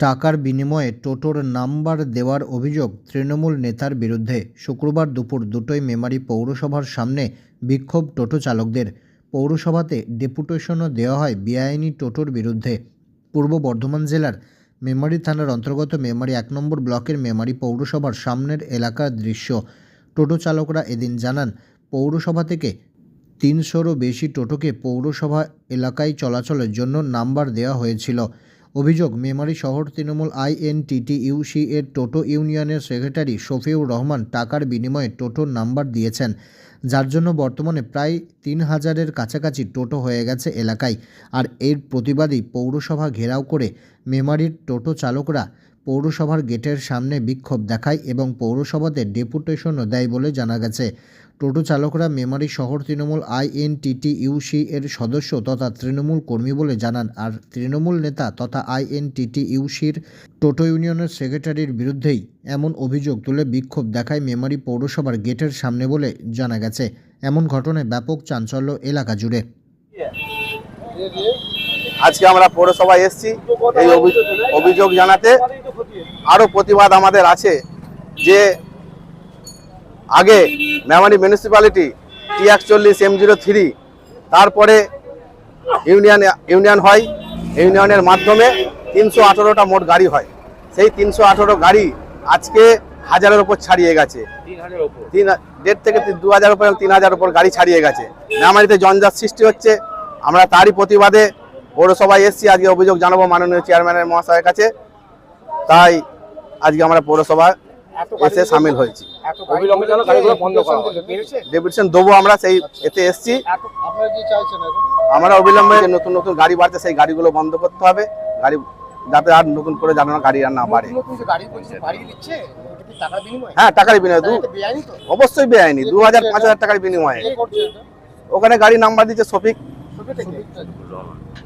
টাকার বিনিময়ে টোটোর নাম্বার দেওয়ার অভিযোগ তৃণমূল নেতার বিরুদ্ধে। শুক্রবার দুপুর দুটোয় মেমারি পৌরসভার সামনে বিক্ষোভ টোটো চালকদের। পৌরসভাতে ডেপুটেশনও দেওয়া হয় বেআইনি টোটোর বিরুদ্ধে। পূর্ব বর্ধমান জেলার মেমারি থানার অন্তর্গত মেমারি এক নম্বর ব্লকের মেমারি পৌরসভার সামনের এলাকার দৃশ্য। টোটো চালকরা এদিন জানান, পৌরসভা থেকে তিনশোরও বেশি টোটোকে পৌরসভা এলাকায় চলাচলের জন্য নাম্বার দেওয়া হয়েছিল। অভিযোগ, মেমারি শহর তৃণমূল আইএনটিটিইউসি এর টোটো ইউনিয়নের সেক্রেটারি শফিউর রহমান টাকার বিনিময়ে টোটোর নাম্বার দিয়েছেন। যার জন্য বর্তমানে প্রায় তিন হাজারের কাছাকাছি টোটো হয়ে গেছে এলাকায়। আর এর প্রতিবাদী পৌরসভা ঘেরাও করে মেমারির টোটো চালকরা পৌরসভার গেটের সামনে বিক্ষোভ দেখায় এবং পৌরসভাতে ডেপুটেশনও দেয় বলে জানা গেছে। টোটো চালকরা মেমারি শহর তৃণমূল আইএনটিটিইউসি এর সদস্য তথা তৃণমূল কর্মী বলে জানান, আর তৃণমূল নেতা তথা আইএনটিটিইউসির টোটো ইউনিয়নের সেক্রেটারির বিরুদ্ধেই এমন অভিযোগ তুলে বিক্ষোভ দেখায় মেমারি পৌরসভার গেটের সামনে বলে জানা গেছে। এমন ঘটনায় ব্যাপক চাঞ্চল্য এলাকা জুড়ে। আজকে আমরা পৌরসভায় এসেছি। এই অভি- অভিযোগ জানাতে আরও প্রতিবাদ আমাদের আছে যে আগে মেমারি মিউনিসিপ্যালিটি টি একচল্লিশ এম জিরো থ্রি তারপরে ইউনিয়ন ইউনিয়ন হয়। ইউনিয়নের মাধ্যমে তিনশো আঠেরোটা মোট গাড়ি হয়। সেই তিনশো আঠেরো গাড়ি আজকে হাজারের ওপর ছাড়িয়ে গেছে। তিন দেড় থেকে দু হাজার উপর তিন হাজার উপর গাড়ি ছাড়িয়ে গেছে। মেমারিতে জঞ্জাট সৃষ্টি হচ্ছে। আমরা তারই প্রতিবাদে পৌরসভায় এসেছি আজকে অভিযোগ জানাব মাননীয় চেয়ারম্যানের মহাশয়ের কাছে। তাই আজকে আমরা পৌরসভা এসে সামিল হয়েছি। অবিলম্বে যেন গাড়িগুলো বন্ধ করা হয়। ডেপুটেশন দেবো আমরা সেই এতে এসেছি। আপনারা কি চাইছেন এখন আমরা অবিলম্বে যে নতুন নতুন গাড়ি বাড়ছে সেই গাড়িগুলো বন্ধ করতে হবে। গাড়ি যাতে আর নতুন করে যেন গাড়ি আর না বাড়ে। নতুন নতুন যে গাড়ি বলছে বাড়িয়ে দিচ্ছে? ওটা কি টাকার বিনিময়ে? হ্যাঁ টাকার বিনিময়ে। অবশ্যই বেআইনি। দু হাজার পাঁচ হাজার টাকার বিনিময়ে। কে করছে এটা? ওখানে গাড়ি নাম্বার দিচ্ছে থেকে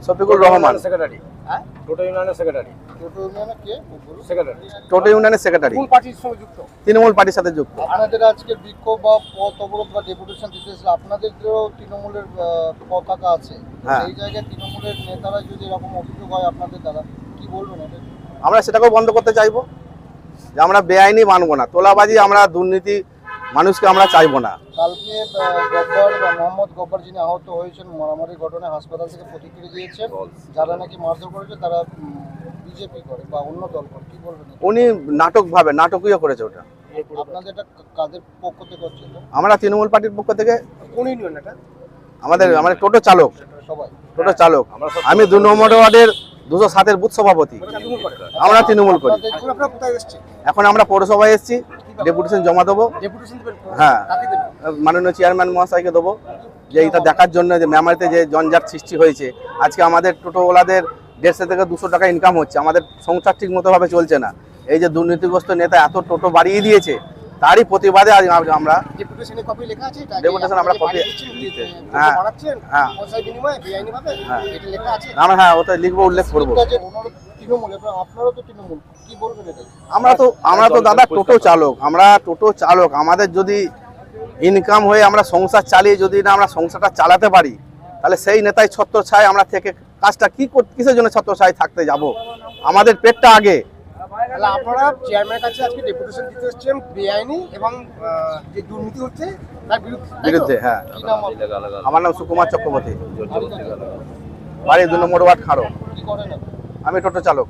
শফিকুর রহমান। সেক্রেটারি হ্যাঁ? টোটো ইউনিয়নের সেক্রেটারি টোটো ইউনিয়নে কে? সেক্রেটারি টোটো ইউনিয়নের সেক্রেটারি কোন পার্টির সঙ্গে যুক্ত। তৃণমূল পার্টির সাথে যুক্ত। আপনাদের আজকে বিক্ষোভ বা পথ অবরোধ বা ডেপুটেশন আপনাদের তো তৃণমূলের পতাকা আছে। হ্যাঁ। এই জায়গায় তৃণমূলের নেতারা যদি এরকম অভিযোগ হয় আপনাদের দ্বারা কি বলবেন এটা আমরা সেটাকেও বন্ধ করতে চাইব। যে আমরা বেআইনি মানবো না। তোলাবাজি আমরা দুর্নীতি মানুষকে আমরা চাইব না। কালকে গব্বর বা মোহাম্মদ গব্বর যিনি আহত হয়েছেন মারামারি ঘটনায় হাসপাতাল থেকে প্রতিক্রিয়া দিয়েছেন। যারা নাকি মারধর করেছে তারা বিজেপি করে বা অন্য দল করে। কি বলবেন উনি নাটক ভাবে নাটকীয় করেছে ওটা। আপনাদের এটা কাদের পক্ষ থেকে হচ্ছে আমরা তৃণমূল পার্টির পক্ষ থেকে। কোন ইউনিয়ন এটা? আমাদের আমাদের টোটো চালক। সবাই। টোটো চালক। আমি দু নম্বর ওয়ার্ডের দুশো সাতের বুথ সভাপতি। আমরা তৃণমূল করি। এখন আমরা পৌরসভায় এসেছি। ডেপুটেশন জমা দেবো। হ্যাঁ। মাননীয় চেয়ারম্যান মহাশয়কে দেবো যে এটা দেখার জন্য যে মেমারিতে যে জঞ্জাট সৃষ্টি হয়েছে। আজকে আমাদের টোটোওয়ালাদের দেড়শো থেকে দুশো টাকা ইনকাম হচ্ছে। আমাদের সংসার ঠিক মতোভাবে চলছে না। এই যে দুর্নীতিগ্রস্ত নেতা এত টোটো বাড়িয়ে দিয়েছে তারই প্রতিবাদে আজ আমরা ডেপুটেশনে আমরা হ্যাঁ। হ্যাঁ। হ্যাঁ। হ্যাঁ ওটা লিখব উল্লেখ করব। তৃণমূল আপনারাও তো তৃণমূল কি বলবেন এটা আমরা তো আমরা তো দাদা টোটো চালক আমরা টোটো চালক আমাদের যদি ইনকাম হয়ে আমরা সংসার চালিয়ে যদি না আমরা সংসারটা চালাতে পারি তাহলে সেই নেতাই ছত্র ছায় আমরা থেকে কাজটা কি কিসের জন্য ছত্র ছায় থাকতে যাব? আমাদের পেটটা আগে। তাহলে আপনারা চেয়ারম্যানের কাছে আজকে ডেপুটেশন দিতে এসেছেন বেআইনি এবং যে দুর্নীতি হচ্ছে তার বিরুদ্ধে হ্যাঁ? আমার নাম সুকুমার চক্রবর্তী। বাড়ি দু নম্বর ওয়ার্ড খাড়ো? আমি টোটো চালক।